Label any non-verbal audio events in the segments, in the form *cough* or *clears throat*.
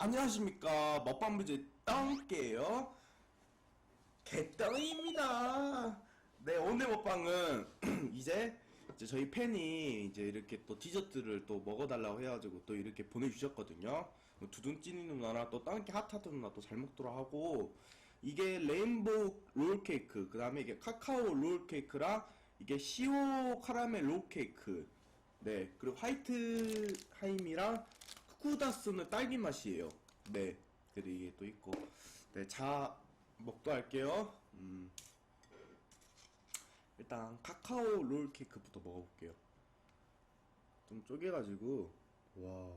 안녕하십니까. 먹방부제 떡게요. 개떡입니다. 네 오늘 먹방은 *clears throat* 이제 이제 저희 팬이 이제 이렇게 또 디저트를 또 먹어달라고 해가지고 또 이렇게 보내주셨거든요. 뭐 두둥찐이 누나랑 또 땅게 핫하드 누나 또 잘 먹도록 하고 이게 레인보우 롤케이크 그 다음에 이게 카카오 롤케이크랑 이게 시오 카라멜 롤케이크 네 그리고 화이트 하임이랑 쿠다스는 딸기 맛이에요. 네. 그리고 이게 또 있고. 네, 자, 먹도 할게요. 음. 일단, 카카오 롤 케이크부터 먹어볼게요. 좀 쪼개가지고, 와.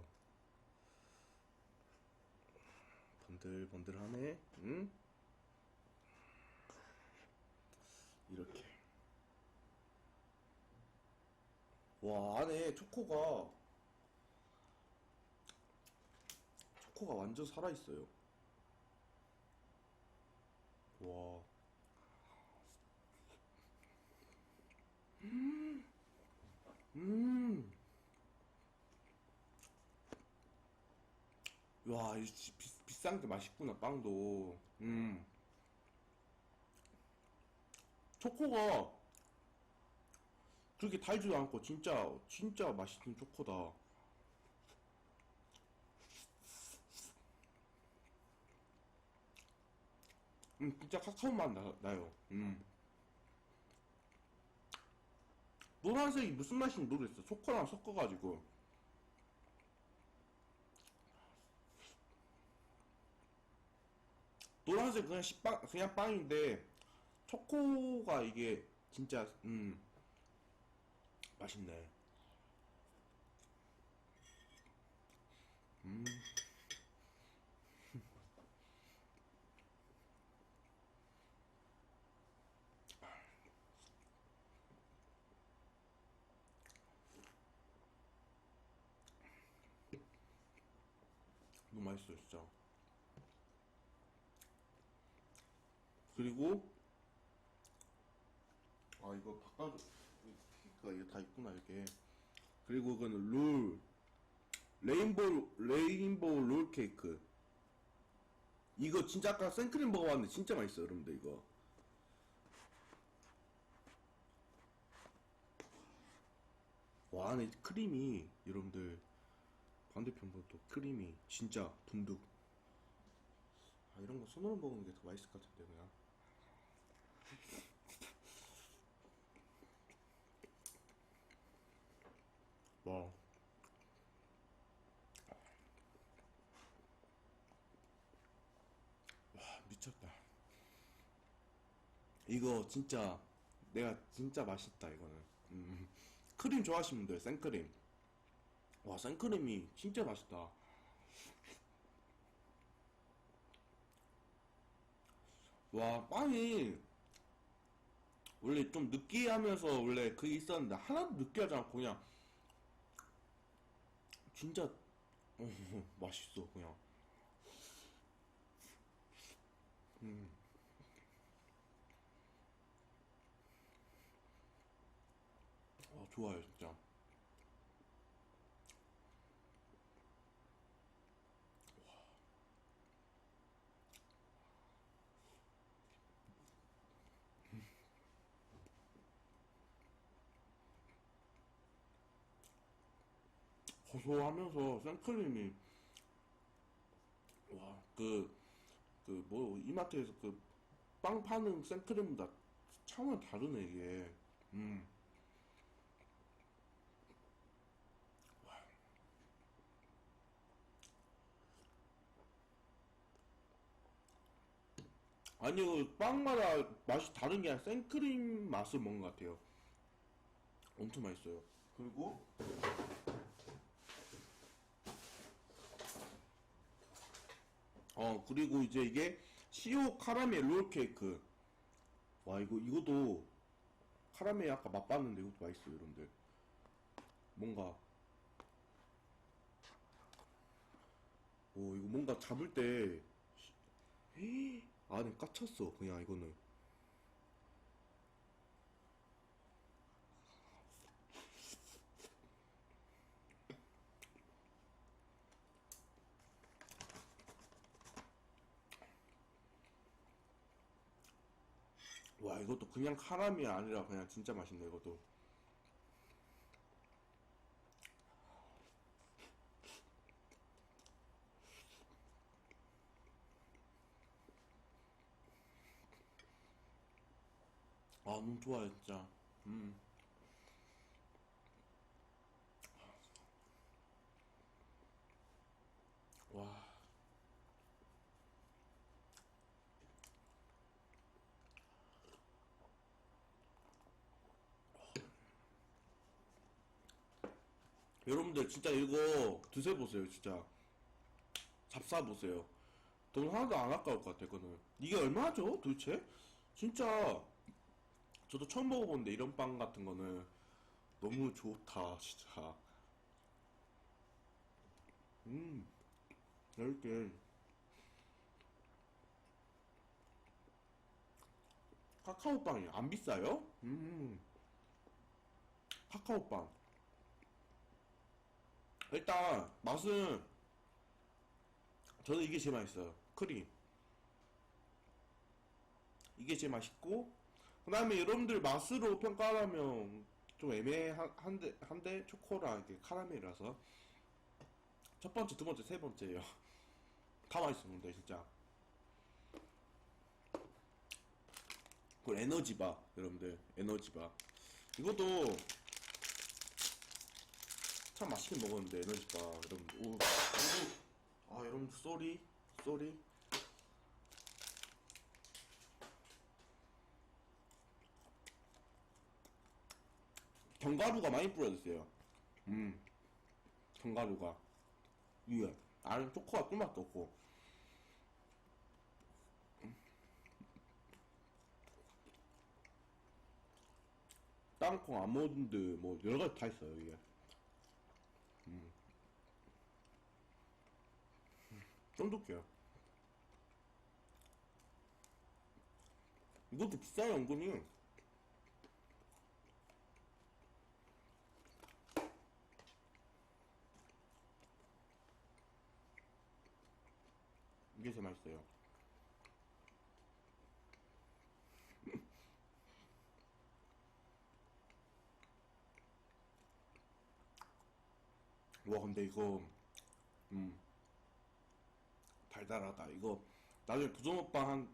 번들번들하네. 응? 이렇게. 와, 안에 초코가 초코가 완전 살아있어요. 와. 음. 음. 와, 이 지- 비, 비싼 게 맛있구나, 빵도. 음. 초코가 그렇게 달지도 않고, 진짜, 진짜 맛있는 초코다. 음, 진짜 카카오 맛 나, 나요. 음. 노란색이 무슨 맛인지 모르겠어. 초코랑 섞어가지고. 노란색 그냥 식빵, 그냥 빵인데, 초코가 이게 진짜, 음, 맛있네. 음. 너무 맛있어요, 진짜. 그리고, 아, 이거 바꿔줘. 피가 이게 다 있구나, 이게. 그리고 그거는 롤, 레인보우, 레인보우 롤 케이크. 이거 진짜 아까 생크림 먹어봤는데 진짜 맛있어요, 여러분들, 이거. 와, 안에 크림이, 여러분들, 반대편 보또 크림이 진짜 분득. 아, 이런 거 손으로 먹는 게 더 맛있을 것 같은데, 그냥. 와. 와, 미쳤다. 이거 진짜, 내가 진짜 맛있다, 이거는. 음. 크림 좋아하시는 분들, 생크림. 와, 생크림이 진짜 맛있다. 와, 빵이 원래 좀 느끼하면서 원래 그게 있었는데 하나도 느끼하지 않고 그냥 진짜 어, 맛있어 그냥. 음. 어, 좋아요 진짜. 고소하면서 생크림이 와 그 그 뭐 이마트에서 그 빵 파는 생크림보다 차원 다르네 이게. 음. 아니요 빵마다 맛이 다른 게 아니라 생크림 맛을 먹는 것 같아요? 엄청 맛있어요. 그리고 어, 그리고 이제 이게 시오 카라멜 롤케이크. 와, 이거, 이것도 카라멜 아까 맛봤는데 이것도 맛있어요, 여러분들. 뭔가. 오, 이거 뭔가 잡을 때, 히- 안에 까쳤어, 그냥 이거는. 와 이것도 그냥 카라멜이 아니라 그냥 진짜 맛있네 이것도 아 너무 좋아요 진짜 음. 와 여러분들 진짜 이거 드셔보세요 진짜. 잡사보세요. 돈 하나도 안 아까울 것 같아 이거는. 이게 얼마죠 도대체? 진짜 저도 처음 먹어보는데 이런 빵 같은 거는 너무 좋다 진짜. 음 이렇게. 카카오빵이 안 비싸요? 음 카카오빵 일단 맛은 저는 이게 제일 맛있어요. 크림. 이게 제일 맛있고 그 다음에 여러분들 맛으로 평가하면 좀 애매한데 한데 초코랑 이게 카라멜이라서 첫 번째 두 번째 세 번째예요. *laughs* 다 맛있었는데 진짜. 그 에너지바 여러분들. 에너지바. 이것도 참 맛있게 먹었는데 에너지바 여러분들 오, 이거 아 여러분들 쏘리 쏘리. 견과류가 많이 뿌려졌어요. 음 견과류가. 위에 안에 초코가 꿀맛도 없고. 땅콩 아몬드 뭐 여러 가지 다 있어요 이게 쫀득해요. 이것도 비싸요 은근히. 이게 제일 맛있어요. *laughs* 와 근데 이거 음 달달하다. 이거 나중에 부정먹방 한,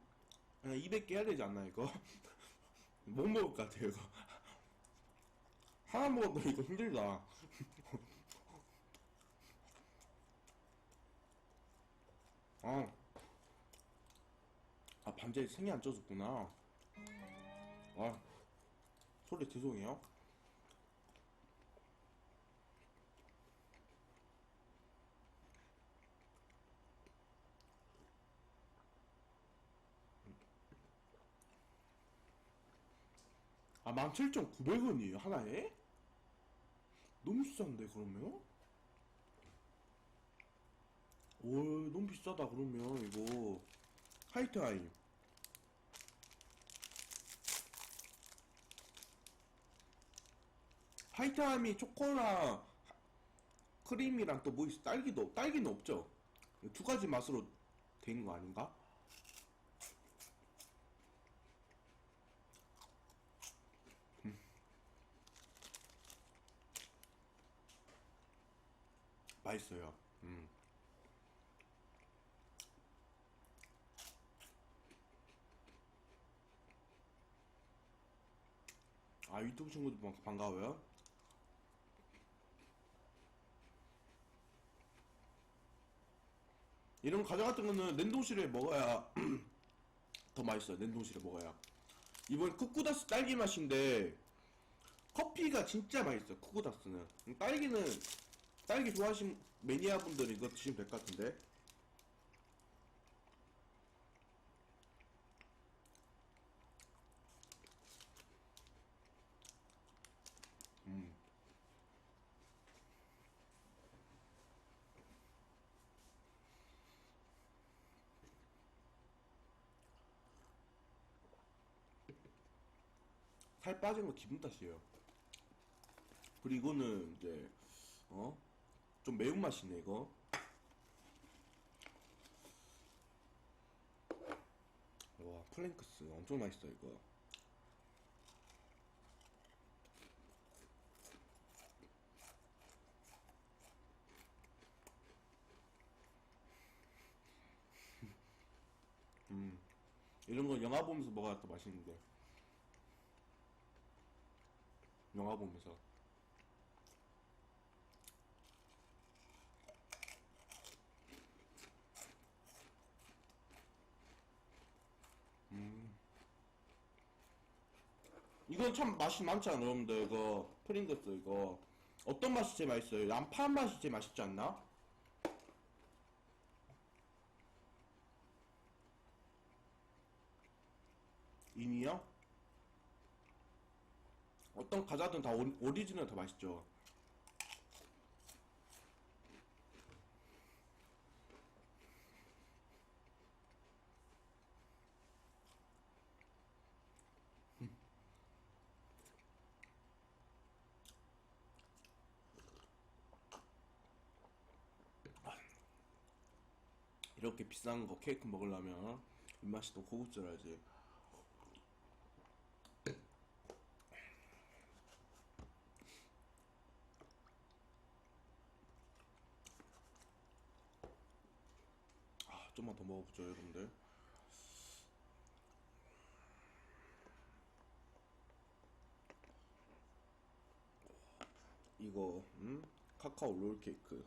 한 200개 해야 되지 않나 이거? *laughs* 못 먹을 것 같아요 이거. *laughs* 하나 먹어도 이거 힘들다. *laughs* 아, 아 반지에 생이 안 쪄졌구나. 아. 소리 죄송해요 아 17,900원이에요 하나에? 너무 비싼데 그러면? 오 너무 비싸다 그러면 이거 하이트하임 하이트하임이 초코랑 크림이랑 또 뭐 있어 딸기도 딸기는 없죠 두 가지 맛으로 된 거 아닌가? 맛있어요. 음. 아 유튜브 친구들 반- 반가워요. 이런 과자 같은 거는 냉동실에 먹어야 *clears throat* 더 맛있어요. 냉동실에 먹어야. 이번 쿠쿠다스 딸기 맛인데 커피가 진짜 맛있어요. 쿠쿠다스는 딸기는 딸기 좋아하시는 매니아 분들은 이거 드시면 될 것 같은데. 음. 살 빠진 거 기분 탓이에요. 그리고 이거는 이제 어? 좀 매운맛이네 이거. 와 플랭크스. 엄청 맛있어 이거. *laughs* 음 이런 거 영화 보면서 먹어야 더 맛있는데. 영화 보면서. 이건 참 맛이 많잖아, 여러분들. 이거, 프링글스, 이거. 어떤 맛이 제일 맛있어요? 양파 맛이 제일 맛있지 않나? 이미요? 어떤 과자든 다 오, 오리지널 더 맛있죠. 이렇게 비싼 거 케이크 먹으려면 입맛이 또 고급져야지. 아, 좀만 더 먹어보죠, 여러분들. 이거, 음? 카카오 롤 케이크.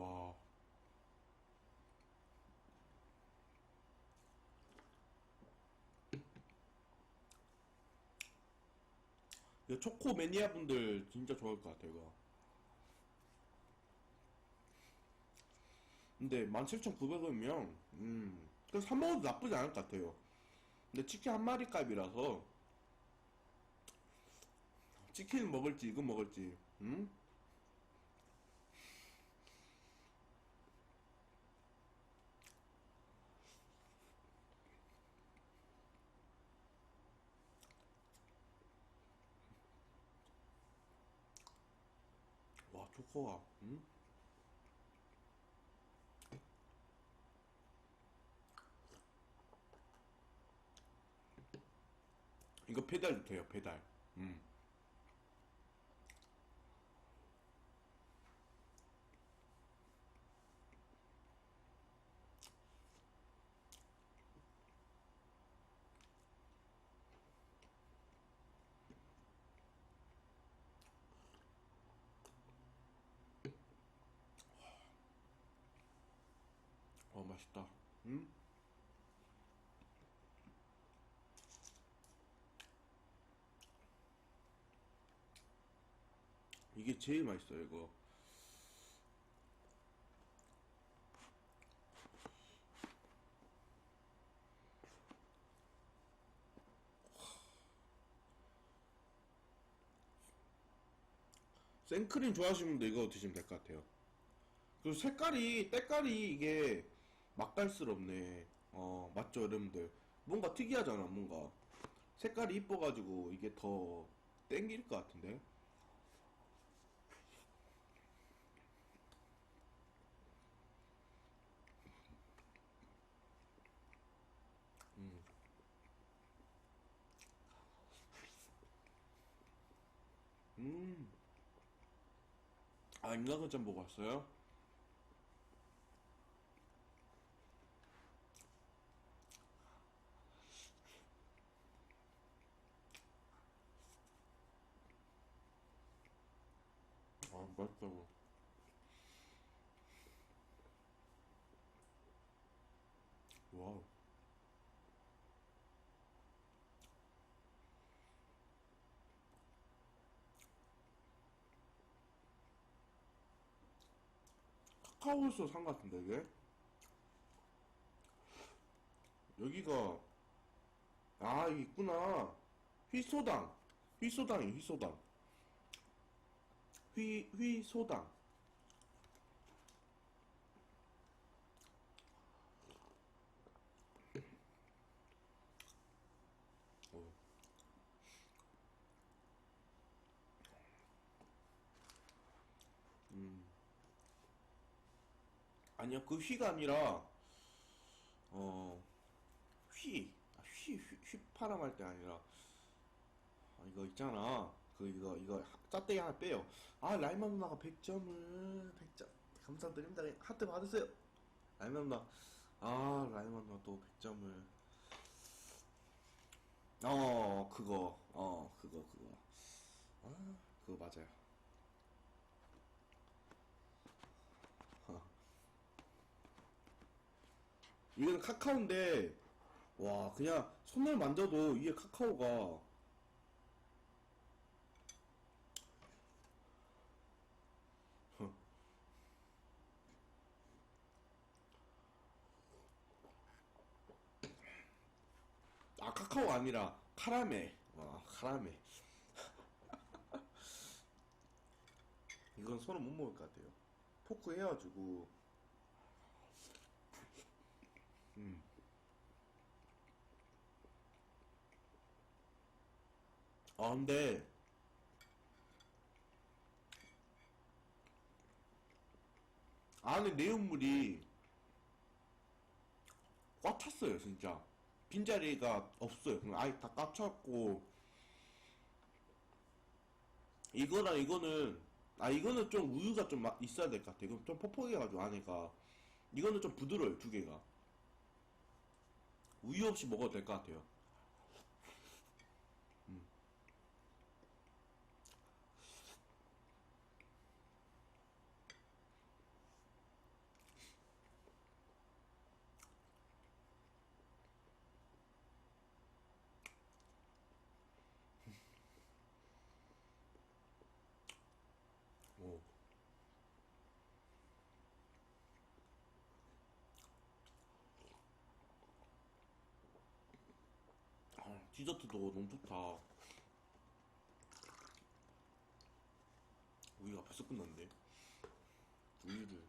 와. 이거 초코 매니아 분들 진짜 좋아할 것 같아요, 이거. 근데 17,900원이면, 음, 그래서 사 먹어도 나쁘지 않을 것 같아요. 근데 치킨 한 마리 값이라서, 치킨 먹을지, 이거 먹을지, 음? 와, 초 코가, 음? 이거 페달도 돼요, 페달. 음. 어, 맛있다. 음? 이게 제일 맛있어요, 이거. 생크림 좋아하시는 분들 이거 드시면 될 것 같아요. 그리고 색깔이, 때깔이 이게 맛깔스럽네. 어, 맞죠, 여러분들? 뭔가 특이하잖아, 뭔가. 색깔이 이뻐가지고 이게 더 땡길 것 같은데? 음. 음. 아, 인간극장 보고 왔어요? 아, 맛있다고. 와우. 카카오에서 산 것 같은데, 이게? 여기가, 아, 여기 있구나. 휘소당. 휘소당이, 휘소당. 휘, 휘소당. 어. 아니요, 그 휘가 아니라, 어, 휘. 아, 휘, 휘, 휘파람 할 때 아니라, 아, 이거 있잖아. 그, 이거, 이거, 짝대기 하나 빼요. 아, 라이마 누나가 100점을, 100점. 감사드립니다. 하트 받으세요. 라이마 누나. 아, 라이마 누나 또 100점을. 어, 그거. 어, 그거, 그거. 아, 그거 맞아요. 이거는 카카오인데, 와, 그냥 손을 만져도 이게 카카오가, 아, 카카오 아니라, 카라멜. 와, 카라멜. *laughs* 이건 손을 못 먹을 것 같아요. 포크 해가지고, 음. 아, 근데, 안에 내용물이 꽉 찼어요, 진짜. 빈자리가 없어요. 그냥 아예 다 꽉 찼고, 이거랑 이거는, 아, 이거는 좀 우유가 좀 마- 있어야 될 것 같아요. 이건 좀 퍽퍽해가지고 안에가. 이거는 좀 부드러워요, 두 개가. 우유 없이 먹어도 될 것 같아요. 음. 오. 아, 디저트도 너무 좋다. 우유가 벌써 끝났는데. 우유를,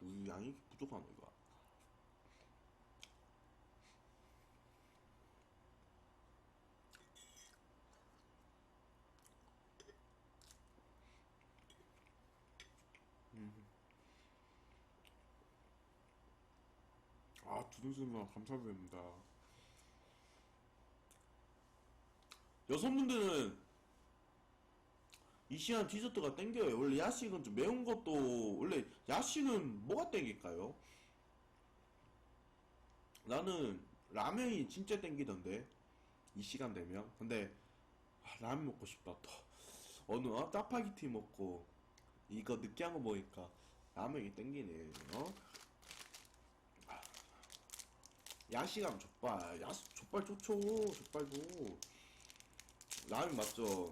우유 양이 부족하네, 이거. 아, 두둥수님 감사드립니다. 여성분들은 이 시간 디저트가 땡겨요. 원래 야식은 좀 매운 것도 원래 야식은 뭐가 땡길까요? 나는 라면이 진짜 땡기던데 이 시간 되면 근데 아, 라면 먹고 싶다 또 어느 어? 짜파게티 먹고 이거 느끼한 거 먹으니까 라면이 땡기네 어? 야식하면 족발 야 족발 좋죠 족발도 라면 맞죠?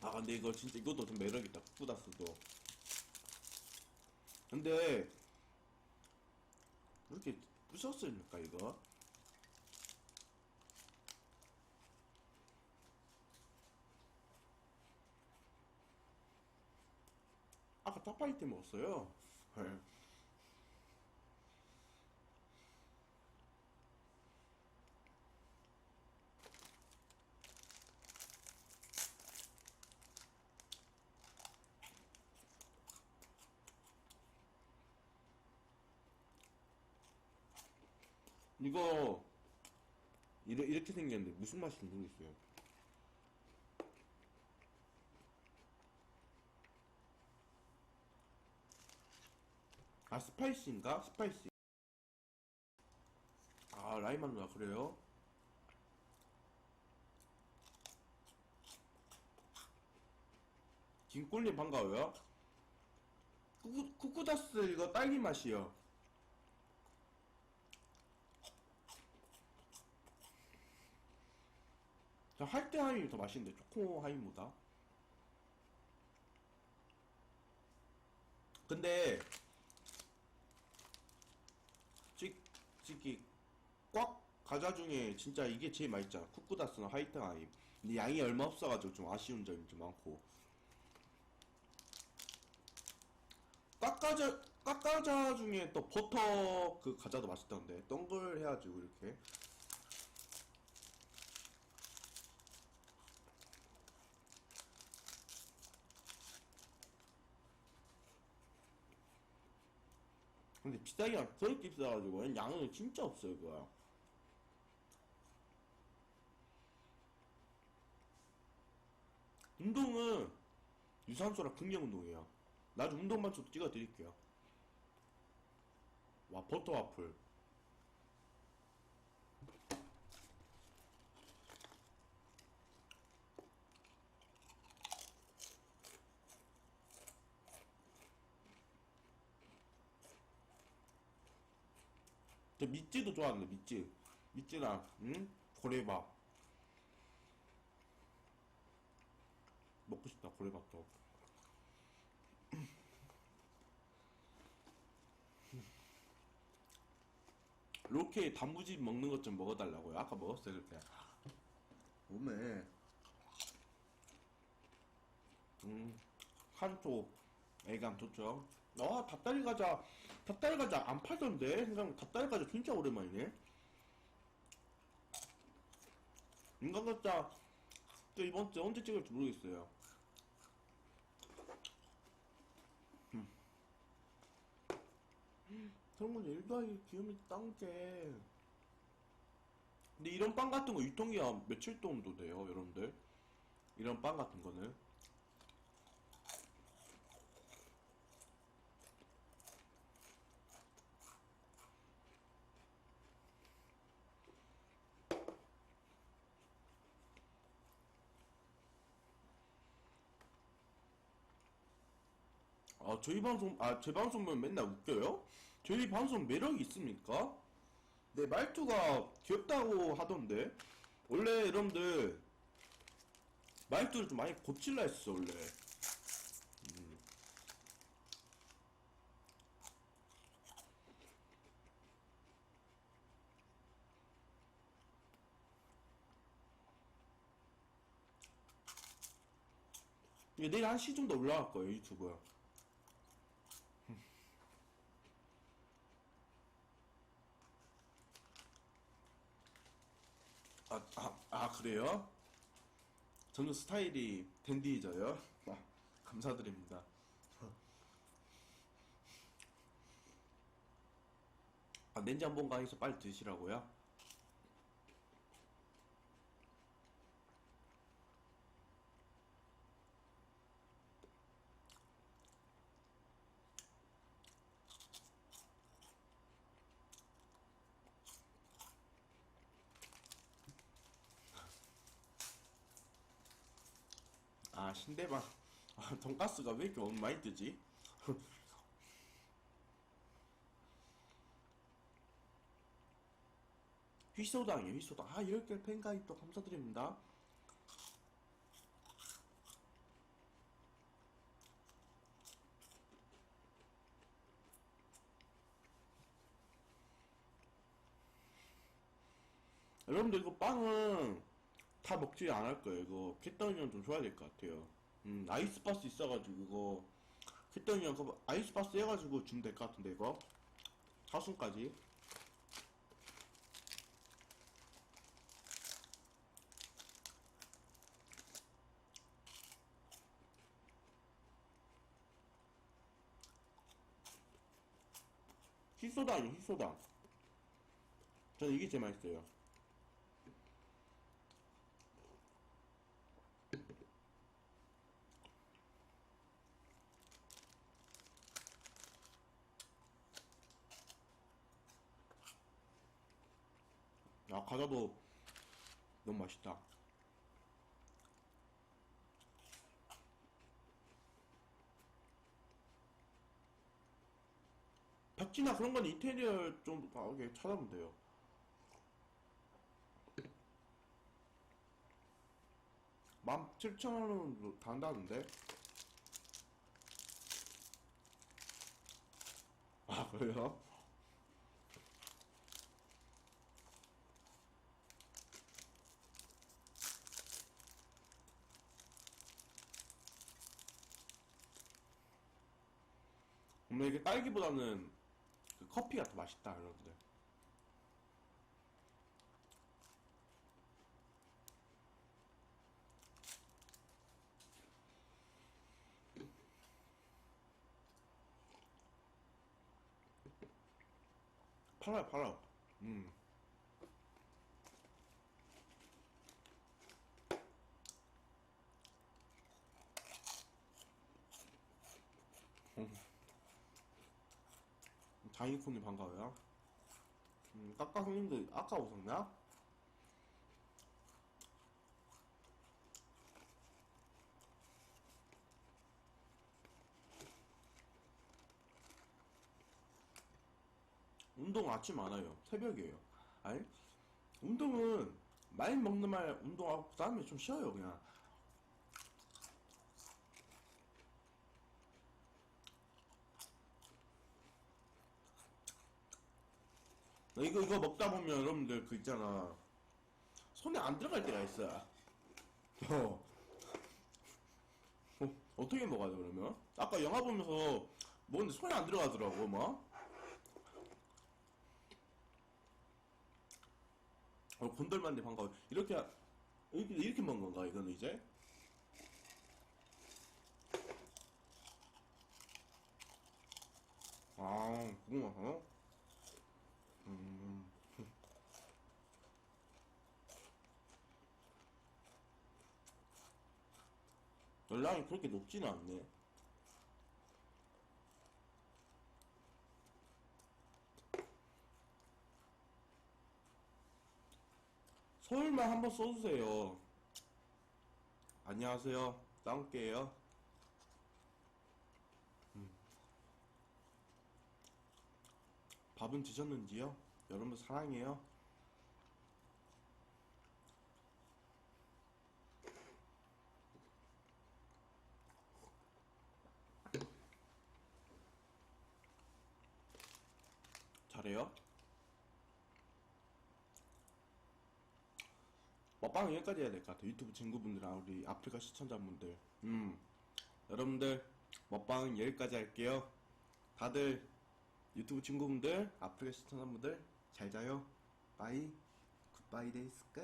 아 근데 이거 진짜 이것도 좀 매력있다. 쿠다스도. 근데 왜 이렇게 부셨습니까 이거? 아까 짜파게티 먹었어요 네. 이거 이렇게 생겼는데 무슨 맛인지 모르겠어요 아 스파이시인가? 스파이시 아 라이만 누나 그래요? 김꿀님 반가워요 쿠쿠, 쿠쿠다스 이거 딸기 맛이요 저 할때 하임이 더 맛있는데 초코 하임보다 근데 솔직히 꽉 과자 중에 진짜 이게 제일 맛있잖아. 쿠쿠다스나 화이트 하임 근데 양이 얼마 없어가지고 좀 아쉬운 점이 좀 많고. 깎아자 깎아자 중에 또 버터 그 과자도 맛있던데. 동글 해가지고 이렇게 근데 비싸게 저렇게 비싸가지고 양은 진짜 없어요 그거. 운동은 유산소랑 근력 운동이에요. 나중에 운동 반초도 찍어 드릴게요. 와 버터 와플 저 밑지도 좋아하는데 밑지. 밑지랑 응? 고래밥. 먹고 싶다 고래밥도 로케 단무지 먹는 것 좀 먹어달라고요? 아까 먹었어요 그때 오메 음 한쪽 애감 좋죠 아 닭다리 과자. 닭다리 과자 안 팔던데? 생각 닭다리 과자 진짜 오랜만이네. 인간 과자 또 이번 주 언제 찍을지 모르겠어요. 그런 건 일도 하기 기음이 딴게 근데 이런 빵 같은 거 유통기한 한 며칠 정도 돼요 여러분들? 이런 빵 같은 거는 아 저희 방송 아 제 방송만 맨날 웃겨요? 저희 방송 매력이 있습니까? 내 말투가 귀엽다고 하던데 원래 여러분들 말투를 좀 많이 고칠라 했어 원래 음. 내일 한 시 정도 올라갈 거예요 유튜브에 아, 아, 아 그래요? 저는 스타일이 댄디이져요? 아, 감사드립니다. 아, 냉장 본가에서 빨리 드시라고요? 아, 신대방. 아, 돈가스가 왜 이렇게 오늘 많이 뜨지? 휘소당이에요, 휘소당. 아, 이렇게 팬가입도 감사드립니다. 여러분들 이거 빵은 다 먹지 않을 거예요. 이거 캣더니 형좀 줘야 될 것 같아요. 음, 아이스박스 있어가지고 이거 형 그거 아이스박스 해가지고 주면 될 것 같은데 이거 사순까지. 히소다 아니에요 히소다. 저는 이게 제일 맛있어요. 아 과자도 너무 맛있다. 벽지나 그런 건 인테리어 좀 아, 이게 찾아보면 돼요. 만 칠천 원은 단다는데? 아 그래요? 근데 이게 딸기보다는 그 커피가 더 맛있다, 여러분들. 팔아요, 팔아요. 음. 장이콘님 반가워요. 음, 까까 형님도 아까 오셨나? 운동 아침 안 해요. 새벽이에요. 아니, 운동은 많이 먹는 말 운동하고 그 다음에 좀 쉬어요, 그냥. 이거 이거 먹다 보면 여러분들 그 있잖아 손에 안 들어갈 때가 있어요. 어. 어 어떻게 먹어야 돼 그러면? 아까 영화 보면서 먹는데 손에 안 들어가더라고 막. 어 곤돌만데 반가워. 이렇게 이렇게 이렇게 먹는 건가 이거는 이제? 아 궁금하다. 연락이 그렇게 높지는 않네. 서울만 한번 써주세요. 안녕하세요. 다운게요. 음. 밥은 드셨는지요? 여러분 사랑해요. 먹방 여기까지 해야 될 것 같아. 유튜브 친구분들랑 우리 아프리카 시청자분들. 음. 여러분들, 먹방 여기까지 할게요. 다들 유튜브 친구분들, 아프리카 시청자분들, 잘 자요. 바이. 굿바이 데이스까?